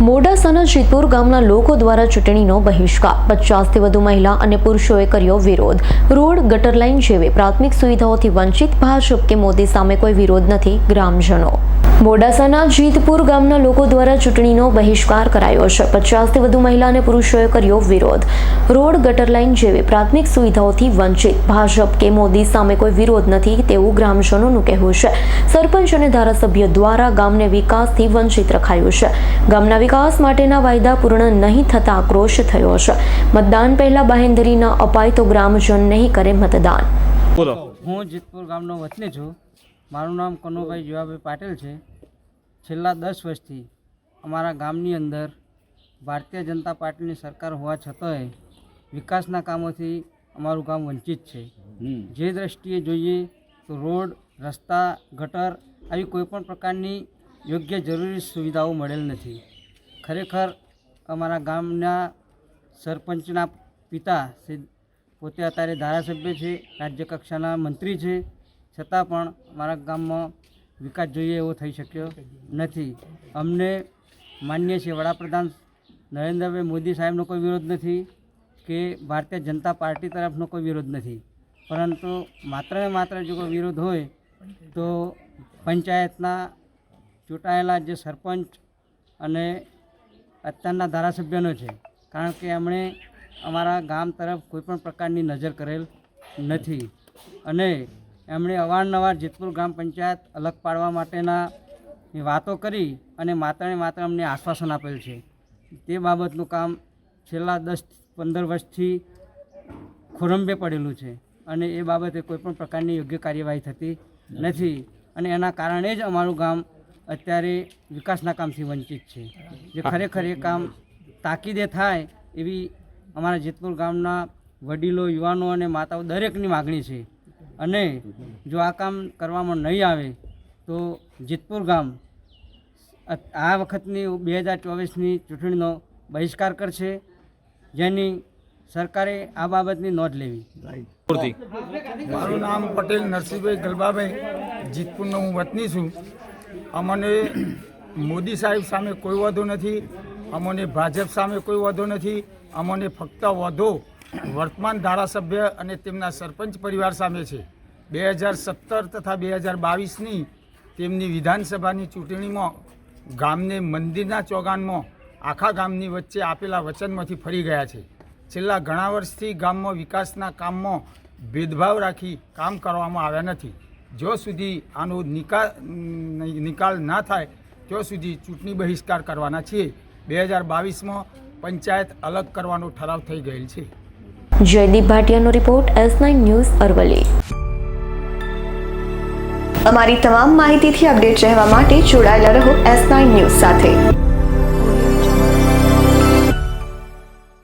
મોડાસાના જીતપુર ગામના લોકો દ્વારા ચૂંટણીનો બહિષ્કાર. પચાસથી વધુ મહિલા અને પુરુષોએ કર્યો વિરોધ. રોડ, ગટર લાઇન જેવી પ્રાથમિક સુવિધાઓથી વંચિત ભાજપ કે મોદી સામે કોઈ વિરોધ નથી, ગ્રામજનો. મોડાસાના જીતપુર ગામના લોકો દ્વારા ચૂંટણીનો બહિષ્કાર કરાયો છે. પચાસથી વધુ મહિલા અને પુરુષોએ કર્યો વિરોધ. રોડ ગટર લાઇન જેવી પ્રાથમિક સુવિધાઓથી વંચિત. ભાજપ કે મોદી સામે કોઈ વિરોધ નથી તેવું ગ્રામજનોનું કહેવું છે. સરપંચ અને ધારાસભ્ય દ્વારા ગામને વિકાસથી વંચિત રખાયું છે. ગામના વિકાસ માટેના વાયદા પૂર્ણ નહીં થતા આક્રોશ થયો છે. મતદાન પહેલા બાહેંધરી ન અપાય તો ગ્રામજન નહીં કરે મતદાન. બોલો. હું જીતપુર ગામનો વતની છું. મારું નામ કનુભાઈ જીવાભાઈ પાટેલ છે. છેલ્લા દસ વર્ષથી અમારા ગામની અંદર ભારતીય જનતા પાર્ટીની સરકાર હોવા છતાંય વિકાસના કામોથી અમારું ગામ વંચિત છે. જે દ્રષ્ટિએ જોઈએ તો રોડ રસ્તા ગટર આવી કોઈપણ પ્રકારની યોગ્ય જરૂરી સુવિધાઓ મળેલ નથી. ખરેખર અમારા ગામના સરપંચના પિતા શ્રી પોતે અત્યારે ધારાસભ્ય છે રાજ્ય કક્ષાના મંત્રી છે. છતાં પણ અમારા ગામમાં વિકાસ જોઈએ એવો થઈ શક્યો નથી. અમને માન્ય છે વડાપ્રધાન નરેન્દ્રભાઈ મોદી સાહેબનો કોઈ વિરોધ નથી. કે ભારતીય જનતા પાર્ટી તરફનો કોઈ વિરોધ નથી. પરંતુ માત્ર ને માત્ર જો કોઈ વિરોધ હોય, તો પંચાયતના ચૂંટાયેલા જે સરપંચ અને અત્યારના ધારાસભ્યનો છે, કારણ કે એમણે અમારા ગામ તરફ કોઈપણ પ્રકારની નજર કરેલ નથી. અને એમણે અવારનવાર જેતપુર ગ્રામ પંચાયત અલગ પાડવા માટેના વાતો કરી અને માત્ર ને માત્ર અમને આશ્વાસન આપેલ છે. તે બાબતનું કામ છેલ્લા દસ પંદર વર્ષથી ખોરંબે પડેલું છે અને એ બાબતે કોઈપણ પ્રકારની યોગ્ય કાર્યવાહી થતી નથી. અને એના કારણે જ અમારું ગામ અત્યારે વિકાસના કામથી વંચિત છે. જે ખરેખર એ કામ તાકીદે થાય એવી અમારા જેતપુર ગામના વડીલો, યુવાનો અને માતાઓ દરેકની માગણી છે. અને જો આ કામ કરવામાં નહીં આવે તો જેતપુર ગામ આ વખતની બે હજાર ચોવીસની ચૂંટણીનો બહિષ્કાર કરશે જેની સરકારે આ બાબતની નોંધ લેવી. મારું નામ પટેલ નરસિંહભાઈ ગલબાભાઈ જીતપુરનો હું વતની છું. અમને મોદી સાહેબ સામે કોઈ વાંધો નથી અમને ભાજપ સામે કોઈ વાંધો નથી અમને ફક્ત વાંધો. વર્તમાન ધારાસભ્ય અને તેમના સરપંચ પરિવાર સામે છે. બે હજાર સત્તર તથા બે હજાર બાવીસની તેમની વિધાનસભાની ચૂંટણીમાં ગામને મંદિરના ચોગાનમાં આખા ગામની વચ્ચે આપેલા વચનમાંથી ફરી ગયા છે. છેલ્લા ઘણા વર્ષથી ગામમાં વિકાસના કામમાં ભેદભાવ રાખી કામ કરવામાં આવ્યા નથી. જો સુધી આનો નિકાલ નિકાલ ના થાય, ત્યાં સુધી ચૂંટણી બહિષ્કાર કરવાના છીએ. બે હજાર બાવીસમાં પંચાયત અલગ કરવાનો ઠરાવ થઈ ગયેલ છે. Jaydeep ભાટિયાનો report S nine news Aravalli અમારી તમામ માહિતીથી અપડેટ રહેવા માટે જોડાયેલા રહો એસ નાઇન ન્યૂઝ સાથે.